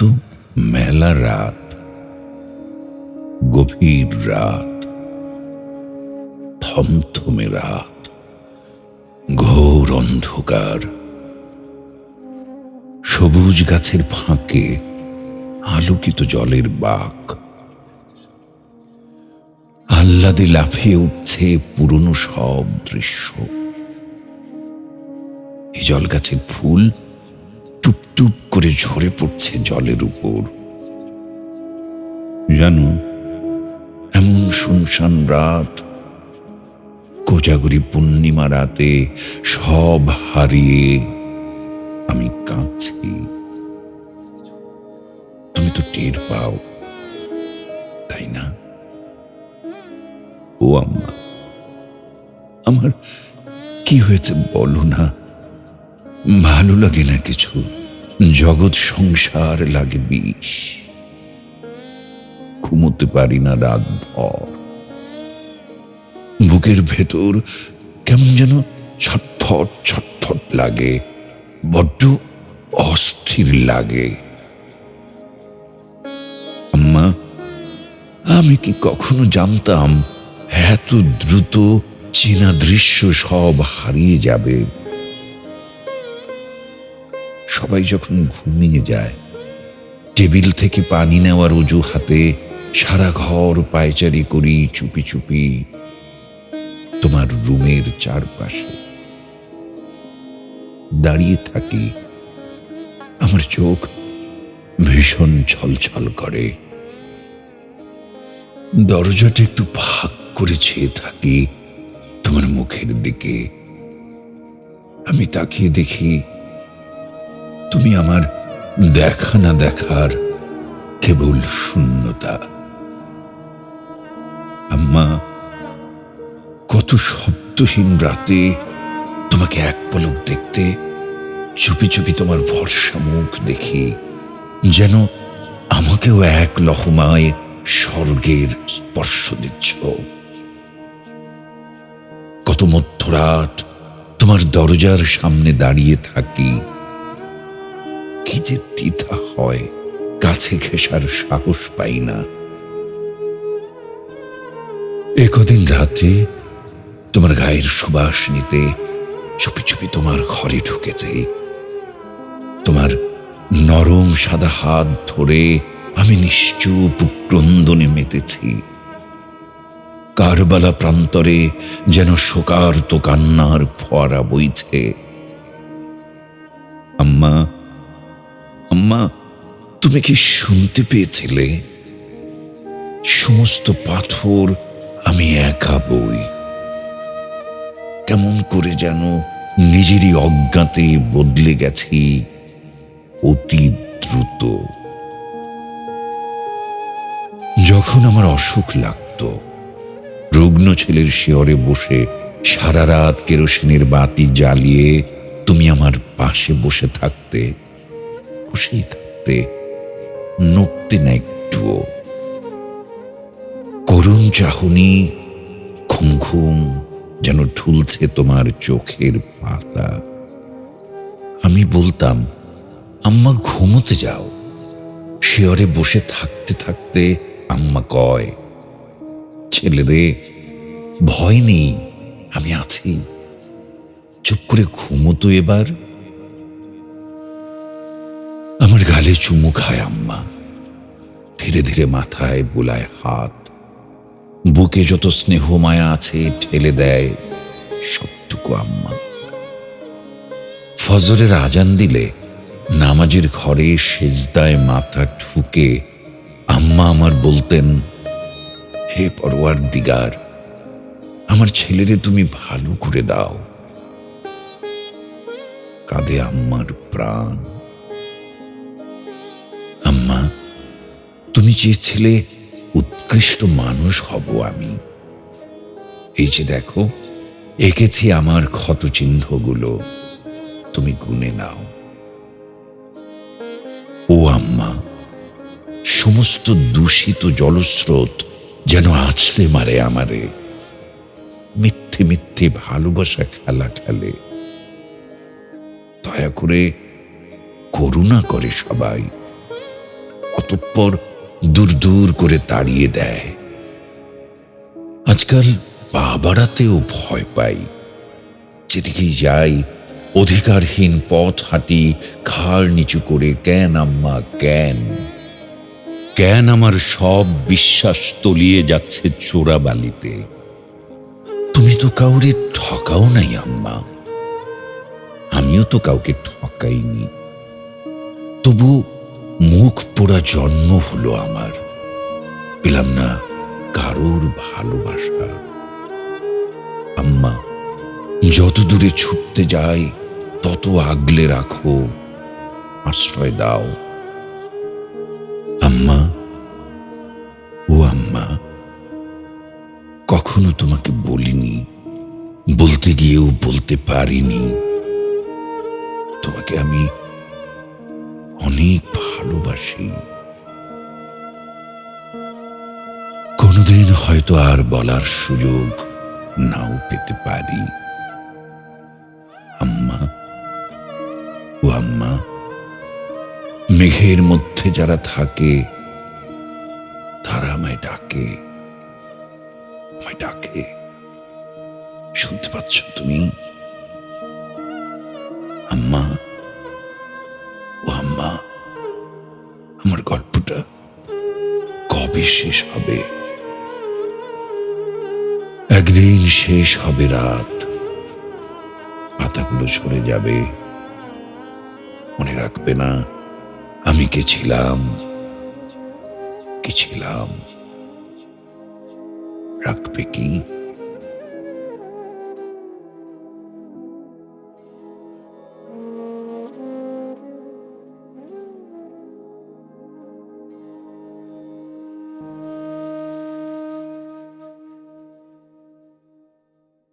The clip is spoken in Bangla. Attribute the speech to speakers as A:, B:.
A: তো মেলা রাত, গভীর রাত, থমথমে রাত, ঘোর অন্ধকার। সবুজ গাছের ফাঁকে আলোকিত জলের বাক। আহ্লাদে লাফিয়ে উঠছে পুরনো সব দৃশ্য। এই জল গাছের ফুল টুপটুপ করে ঝরে পড়ছে জলের উপর। জানো, এমন শুনশান রাত, কোজাগরি পূর্ণিমা রাতে সব হারিয়ে আমি কাঁদছি। তুমি তো টের পাও, তাই না? ও আম্মা, আমার কি হয়েছে বলো না? ভালো লাগে না কিছু। জগৎ সংসার লাগে বিষ। ঘুমোতে পারি না রাত ভর। বুকের ভেতর কেমন যেন ছটফট ছটফট লাগে। বড্ড অস্থির লাগে। আম্মা, আমি কি কখনো জানতাম এত দ্রুত চেনা দৃশ্য সব হারিয়ে যাবে? সবাই যখন ঘুমিয়ে যায়, টেবিল থেকে পানি নেওয়ার অজুহাতে সারা ঘর পায়চারি করি চুপি চুপি তোমার রুমের চারপাশে। দাঁড়িয়ে থাকি, আমার চোখ ভীষণ ছলছল করে। দরজাটা একটু ফাঁক করে চেয়ে থাকি তোমার মুখের দিকে। আমি তাকিয়ে দেখি তুমি আমার দেখা না দেখার কেবল শূন্যতা। আম্মা, কত শব্দহীন রাতে তোমাকে এক পলক দেখতে, চুপি চুপি তোমার ভরসা মুখ দেখি, যেন আমাকেও এক লহমায় স্বর্গের স্পর্শ দিচ্ছ। কত মধ্যরাত তোমার দরজার সামনে দাঁড়িয়ে থাকি কি যে দ্বিধা হয় কাছে ঘেসার সাহস পাই না। একদিন রাতে তোমার গায়ের সুবাস নিতে চুপি চুপি তোমার ঘরে ঢুকেছে তোমার নরম সাদা হাত ধরে আমি নিশ্চুপ ক্রন্দনে মেতেছি। কারবালা প্রান্তরে যেন শোকার্ত কান্নার ফোয়ারা বইছে। আম্মা আম্মা, তুমি কি শুনতে পেয়েছিলে? সমস্ত পাথর আমি একা বই। কেমন করে যেন নিজেরই অজ্ঞাতে বদলে গেছি অতি দ্রুত। যখন আমার অসুখ লাগতো, রুগ্ন ছেলের শিয়রে বসে সারা রাত কেরোসিনের বাতি জ্বালিয়ে তুমি আমার পাশে বসে থাকতে বসেই থাকতে নড়তে না একটুও করুণ চাহনি ঘুম ঘুম যেন ঠুলছে তোমার চোখের পাতা। আমি বলতাম, আম্মা, ঘুমোতে যাও। শিয়রে বসে থাকতে থাকতে আম্মা কয় ছেলেরে ভয় নেই, আমি আছি। চুপ করে ঘুমোতো এবার। গালে চুমু খায় আম্মা। ধীরে ধীরে মাথায় বোলায় হাত। বুকে যত স্নেহ মায়া আছে, ঠেলে দেয় সবটুকু আম্মা। ফজরের আজান দিলে নামাজের ঘরে সেজদায় মাথা ঠুকে আম্মা আমার বলতেন, হে পরোয়ার দিগার, আমার ছেলেরে তুমি ভালো করে দাও। কাঁদে আম্মার প্রাণ। তুমি চেয়েছিলে উৎকৃষ্ট মানুষ হব আমি। এই যে দেখো, এঁকেছি আমার ক্ষত চিহ্নগুলো, তুমি গুনে নাও। ও আম্মা, সমস্ত দূষিত জলস্রোত যেন আছড়ে মারে আমারে। মিথ্যে মিথ্যে ভালোবাসা খেলা খেলে। দয়া করে করুণা করে সবাই। অতঃপর দূর দূর করে তাড়িয়ে দেয়। আজকাল পা বাড়াতেও ভয় পাই। যেদিকেই যাই, অধিকারহীন পথ হাঁটি ঘাড় নিচু করে জ্ঞান আম্মা জ্ঞান জ্ঞান আমার সব বিশ্বাস তলিয়ে যাচ্ছে চোরাবালিতে? তুমি তো কাউরে ঠকাও নাই আম্মা। আমিও তো কাউকে ঠকাইনি। তবু মুখ পোড়া জন্ম হলো আমার। পেলাম না কারোর ভালোবাসা। আম্মা, যত দূরে ছুটতে যাই, তত আগলে রাখো, আশ্রয় দাও। আম্মা, ও আম্মা, কখনো তোমাকে বলিনি, বলতে গিয়েও বলতে পারিনি। তোমাকে আমি অনেক ভালোবাসি। কোনোদিন হয়তো আর বলার সুযোগ নাও পেতে পারি। আম্মা, ও আম্মা, মেঘের মধ্যে যারা থাকে, তারা আমায় ডাকে। আমায় ডাকে। শুনতে পাচ্ছ তুমি? আম্মা কবে শেষ হবে একদিন শেষ হবে রাত। পাতাগুলো সরে যাবে। মনে রাখবে না, আমি কে ছিলাম? কি ছিলাম? রাখবে কি?